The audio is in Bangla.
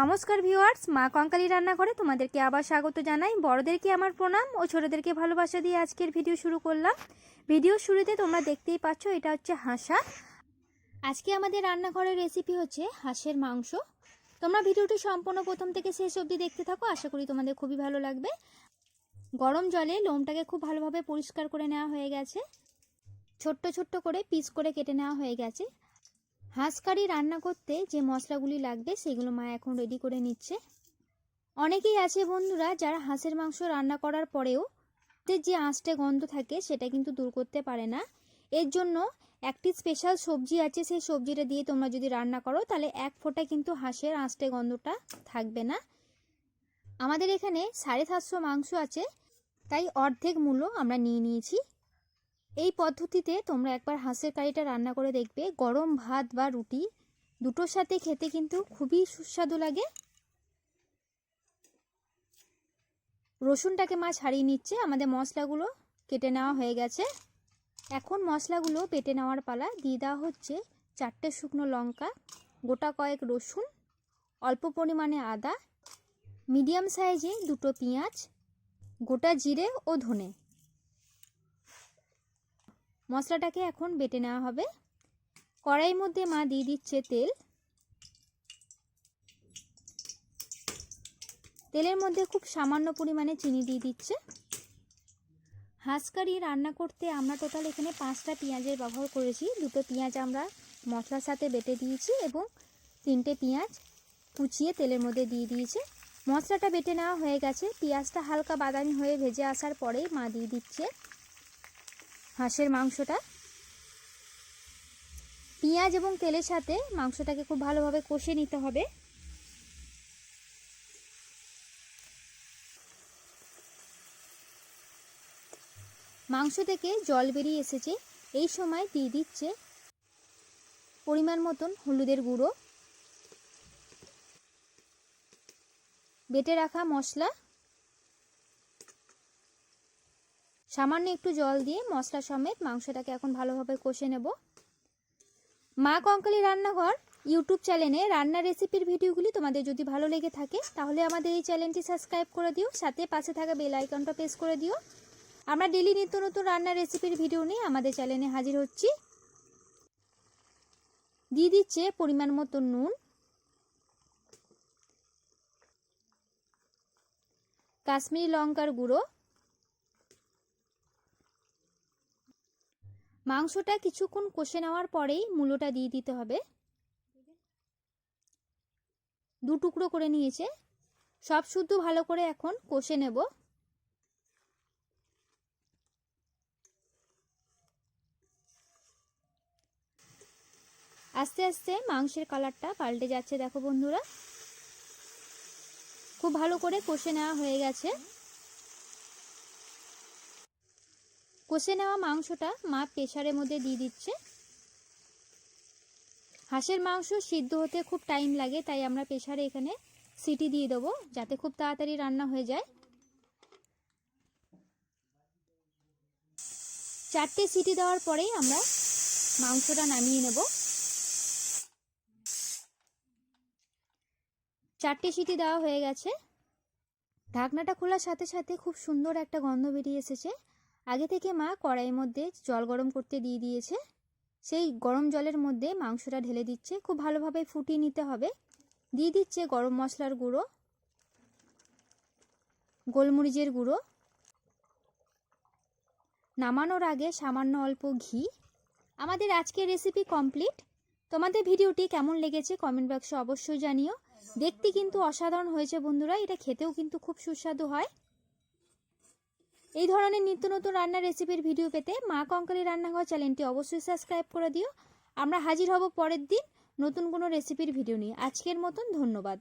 নমস্কার ভিউয়ার্স, মা কঙ্কালি রান্নাঘরে তোমাদেরকে আবার স্বাগত জানাই। বড়দেরকে আমার প্রণাম ও ছোটদেরকে ভালোবাসা দিয়ে আজকের ভিডিও শুরু করলাম। ভিডিও শুরুতে তোমরা দেখতেই পাচ্ছ, এটা হচ্ছে হাঁসা। আজকে আমাদের রান্নাঘরের রেসিপি হচ্ছে হাঁসের মাংস। তোমরা ভিডিওটি সম্পূর্ণ প্রথম থেকে শেষ অবধি দেখতে থাকো, আশা করি তোমাদের খুবই ভালো লাগবে। গরম জলে লোমটাকে খুব ভালোভাবে পরিষ্কার করে নেওয়া হয়ে গেছে। ছোট্ট ছোট্ট করে পিস করে কেটে নেওয়া হয়ে গেছে। হাঁস কারি রান্না করতে যে মশলাগুলি লাগবে সেগুলো মা এখন রেডি করে নিচ্ছে। অনেকেই আছে বন্ধুরা যারা হাঁসের মাংস রান্না করার পরেও যে আঁশটে গন্ধ থাকে সেটা কিন্তু দূর করতে পারে না। এর জন্য একটি স্পেশাল সবজি আছে, সেই সবজিটা দিয়ে তোমরা যদি রান্না করো তাহলে এক ফোঁটা কিন্তু হাঁসের আঁশটে গন্ধটা থাকবে না। আমাদের এখানে সাড়ে সাতশো মাংস আছে, তাই অর্ধেক মূল্য আমরা নিয়ে নিয়েছি। এই পদ্ধতিতে তোমরা একবার হাঁসের কারিটা রান্না করে দেখবে। গরম ভাত বা রুটি দুটোর সাথে খেতে কিন্তু খুবই সুস্বাদু লাগে। রসুনটাকে মা ছাড়িয়ে নিচ্ছে। আমাদের মশলাগুলো কেটে নেওয়া হয়ে গেছে। এখন মশলাগুলো বেটে নেওয়ার পালা। দিয়ে দেওয়া হচ্ছে চারটে শুকনো লঙ্কা, গোটা কয়েক রসুন, অল্প পরিমাণে আদা, মিডিয়াম সাইজে দুটো পেঁয়াজ, গোটা জিরে ও ধনে। মশলাটাকে এখন বেটে নেওয়া হবে। কড়াইয়ের মধ্যে মা দিয়ে দিচ্ছে তেল। তেলের মধ্যে খুব সামান্য পরিমাণে চিনি দিয়ে দিচ্ছে। হাঁস কারি রান্না করতে আমরা টোটাল এখানে পাঁচটা পেঁয়াজের ব্যবহার করেছি। দুটো পেঁয়াজ আমরা মশলার সাথে বেটে দিয়েছি এবং তিনটে পেঁয়াজ কুচিয়ে তেলের মধ্যে দিয়ে দিয়েছে। মশলাটা বেটে নেওয়া হয়ে গেছে। পেঁয়াজটা হালকা বাদামি হয়ে ভেজে আসার পরেই মা দিয়ে দিচ্ছে হাঁসের মাংসটা। পেঁয়াজ এবং তেলের সাথে মাংসটাকে খুব ভালোভাবে কষে নিতে হবে। মাংস থেকে জল বেরিয়ে এসেছে। এই সময় দিয়ে দিচ্ছে পরিমাণ মতন হলুদের গুঁড়ো। বেটে রাখা মশলা সামান্য একটু জল দিয়ে মশলা সমেত মাংসটাকে এখন ভালোভাবে কষে নেব। মা কঙ্কালি রান্নাঘর ইউটিউব চ্যানেলে রান্নার রেসিপির ভিডিওগুলি তোমাদের যদি ভালো লেগে থাকে, তাহলে আমাদের এই চ্যানেলটি সাবস্ক্রাইব করে দিও, সাথে পাশে থাকা বেল আইকনটা প্রেস করে দিও। আমরা ডেলি নিত্য নতুন রান্নার রেসিপির ভিডিও নিয়ে আমাদের চ্যানেলে হাজির হচ্ছি। দিয়ে দিচ্ছে পরিমাণ মতো নুন, কাশ্মীরি লঙ্কার গুঁড়ো মাংসটা কিছুক্ষণ কষে নেওয়ার পরেই মূলোটা দিয়ে দিতে হবে। দু টুকরো করে নিয়েছে। সব শুদ্ধ ভালো করে এখন কষে নেব। আস্তে আস্তে মাংসের কালারটা পাল্টে যাচ্ছে, দেখো বন্ধুরা। খুব ভালো করে কষে নেওয়া হয়ে গেছে। কষে নেওয়া মাংসটা মা প্রেশারের মধ্যে দিয়ে দিচ্ছে। হাঁসের মাংস সিদ্ধ হতে খুব টাইম লাগে, তাই আমরা প্রেশারে এখানে সিটি দিয়ে দেবো, যাতে খুব তাড়াতাড়ি রান্না হয়ে যায়। চারটে সিটি দেওয়ার পরেই আমরা মাংসটা নামিয়ে নেব। চারটে সিটি দেওয়া হয়ে গেছে। ঢাকনাটা খোলার সাথে সাথে খুব সুন্দর একটা গন্ধ বেরিয়ে এসেছে। আগে থেকে মা কড়াইয়ের মধ্যে জল গরম করতে দিয়ে দিয়েছে। সেই গরম জলের মধ্যে মাংসটা ঢেলে দিচ্ছে। খুব ভালোভাবে ফুটিয়ে নিতে হবে। দিয়ে দিচ্ছে গরম মশলার গুঁড়ো, গোলমরিচের গুঁড়ো। নামানোর আগে সামান্য অল্প ঘি। আমাদের আজকের রেসিপি কমপ্লিট তোমাদের ভিডিওটি কেমন লেগেছে কমেন্ট বক্সে অবশ্যই জানিও। দেখতে কিন্তু অসাধারণ হয়েছে বন্ধুরা। এটা খেতেও কিন্তু খুব সুস্বাদু হয়। এই ধরনের নিত্য নতুন রান্নার রেসিপির ভিডিও পেতে মা কঙ্কালি রান্নাঘর চ্যানেলটি অবশ্যই সাবস্ক্রাইব করে দিও। আমরা হাজির হব পরের দিন নতুন কোনো রেসিপির ভিডিও নিয়ে। আজকের মতন ধন্যবাদ।